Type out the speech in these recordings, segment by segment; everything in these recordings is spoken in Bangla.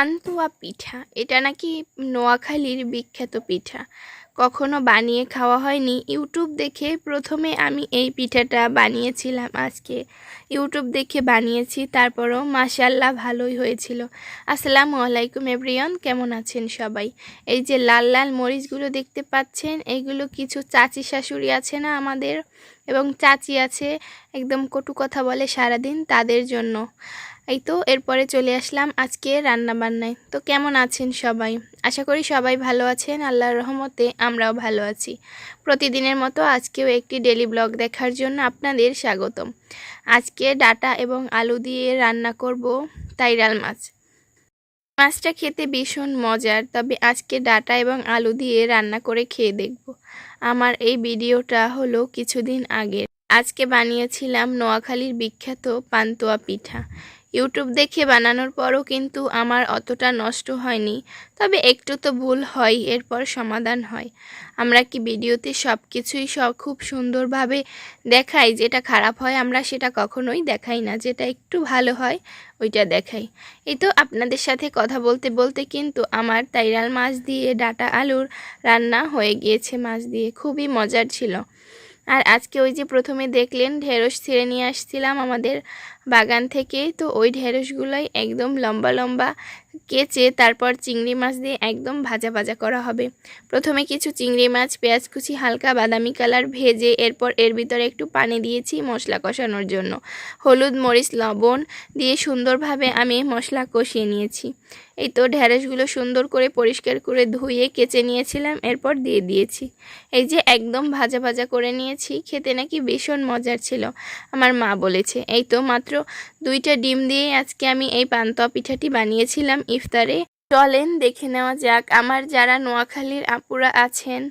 পান্তুয়া পিঠা এটা নাকি নোয়াখালীর বিখ্যাত পিঠা। কখনো বানিয়ে খাওয়া হয়নি। ইউটিউব দেখে প্রথমে আমি এই পিঠাটা বানিয়েছিলাম আজকে। ইউটিউব দেখে বানিয়েছি, তারপরও মাশাল্লাহ ভালোই হয়েছিল। আসসালামু আলাইকুম এভরিয়ন কেমন আছেন সবাই? এই যে লাল লাল মরিচগুলো দেখতে পাচ্ছেন এইগুলো কিছু চাচি শাশুড়ি আছে না আমাদের? এবং চাচি আছে, একদম কটু কথা বলে সারাদিন তাদের জন্য। এই তো, এরপরে চলে আসলাম আজকে রান্না বান্নায় তো কেমন আছেন সবাই? আশা করি সবাই ভালো আছেন, আল্লাহর রহমতে আমরাও ভালো আছি। প্রতিদিনের মতো আজকেও একটি ডেলি ব্লগ দেখার জন্য আপনাদের স্বাগতম। আজকে ডাটা এবং আলু দিয়ে রান্না করব তাইরাল মাছ। মাছটা খেতে ভীষণ মজার, তবে আজকে ডাটা এবং আলু দিয়ে রান্না করে খেয়ে দেখব। আমার এই ভিডিওটা হলো কিছুদিন আগের আজকে বানিয়েছিলাম নোয়াখালীর বিখ্যাত পান্তুয়া পিঠা। ইউটিউব দেখে বানানোর পরও কিন্তু আমার অতটা নষ্ট হয়নি। তবে একটু তো ভুল হয়, এরপর সমাধান হয়। আমরা কি ভিডিওতে সব কিছুই খুব সুন্দরভাবে দেখাই? যেটা খারাপ হয় আমরা সেটা কখনোই দেখাই না। যেটা একটু ভালো হয়, ওইটা দেখাই। এই তো আপনাদের সাথে কথা বলতে বলতে কিন্তু আমার তাইরাল মাছ দিয়ে ডাটা আলুর রান্না হয়ে গিয়েছে মাছ দিয়ে। খুবই মজার ছিল। আর আজকে ওই যে প্রথমে দেখলেন ঢেঁড়স ছিঁড়ে নিয়ে আসছিলাম আমাদের বাগান থেকে তো ওই ঢেঁড়সগুলোই একদম লম্বা লম্বা কেচে তারপর চিংড়ি মাছ দিয়ে একদম ভাজা ভাজা করা হবে। প্রথমে কিছু চিংড়ি মাছ, পেঁয়াজ কুচি, হালকা বাদামি কালার ভেজে এরপর এর ভিতরে একটু পানি দিয়েছি মশলা কষানোর জন্য। হলুদ, মরিচ, লবণ দিয়ে সুন্দরভাবে আমি মশলা কষিয়ে নিয়েছি। এই তো ঢ্যাঁড়সগুলো সুন্দর করে পরিষ্কার করে ধুয়ে কেচে নিয়েছিলাম, এরপর দিয়ে দিয়েছি। এই যে একদম ভাজা ভাজা করে নিয়েছি, খেতে নাকি ভীষণ মজার ছিল, আমার মা বলেছে। এই তো মাত্র দুইটা ডিম দিয়ে আজকে আমি এই পান্তা পিঠাটি বানিয়েছিলাম ইফতারে। চলেন, দেখে নেওয়া যাক। আমার যারা নোয়াখালীর আপুরা আছেন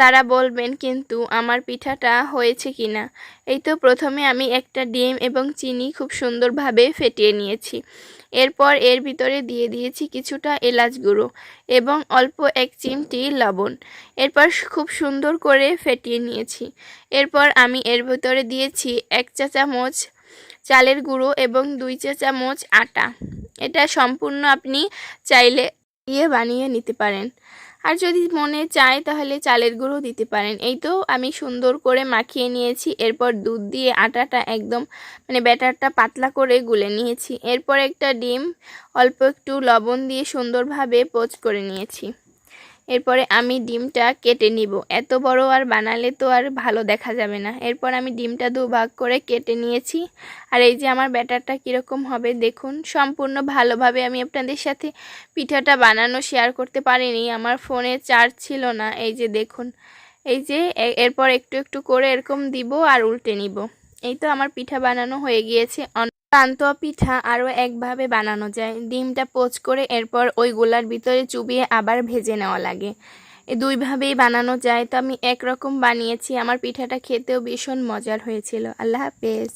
তারা বলবেন কিন্তু আমার পিঠাটা হয়েছে কি না এই তো প্রথমে আমি একটা ডিম এবং চিনি খুব সুন্দরভাবে ফেটিয়ে নিয়েছি। এরপর এর ভিতরে দিয়ে দিয়েছি কিছুটা এলাচ গুঁড়ো এবং অল্প এক চিমটি লবণ। এরপর খুব সুন্দর করে ফেটিয়ে নিয়েছি। এরপর আমি এর ভিতরে দিয়েছি এক চা চামচ চালের গুঁড়ো এবং দুই চা চামচ আটা। এটা সম্পূর্ণ আপনি চাইলে দিয়ে বানিয়ে নিতে পারেন। আর যদি মনে চায় তাহলে চালের গুঁড়ো দিতে পারেন। এই তো আমি সুন্দর করে মাখিয়ে নিয়েছি। এরপর দুধ দিয়ে আটাটা একদম মানে ব্যাটারটা পাতলা করে গুলে নিয়েছি। এরপর একটা ডিম অল্প একটু লবণ দিয়ে সুন্দরভাবে পোচ করে নিয়েছি। এরপরে আমি ডিমটা কেটে নিব। এত বড় আর বানালে তো আর ভালো দেখা যাবে না। এরপর আমি ডিমটা দু ভাগ করে কেটে নিয়েছি। আর এই যে আমার ব্যাটারটা কীরকম হবে দেখুন, সম্পূর্ণ ভালোভাবে আমি আপনাদের সাথে পিঠাটা বানানো শেয়ার করতে পারিনি। আমার ফোনে চার্জ ছিল না। এই যে দেখুন, এই যে এরপর একটু একটু করে এরকম দিব আর উল্টে নিব। এই তো আমার পিঠা বানানো হয়ে গিয়েছে। পান্তুয়া পিঠা আরও একভাবে বানানো যায়। ডিমটা পোচ করে এরপর ওই গোলার ভিতরে চুবিয়ে আবার ভেজে নেওয়া লাগে। দুইভাবেই বানানো যায়। তো আমি একরকম বানিয়েছি। আমার পিঠাটা খেতেও ভীষণ মজার হয়েছিল। আল্লাহ হাফেজ।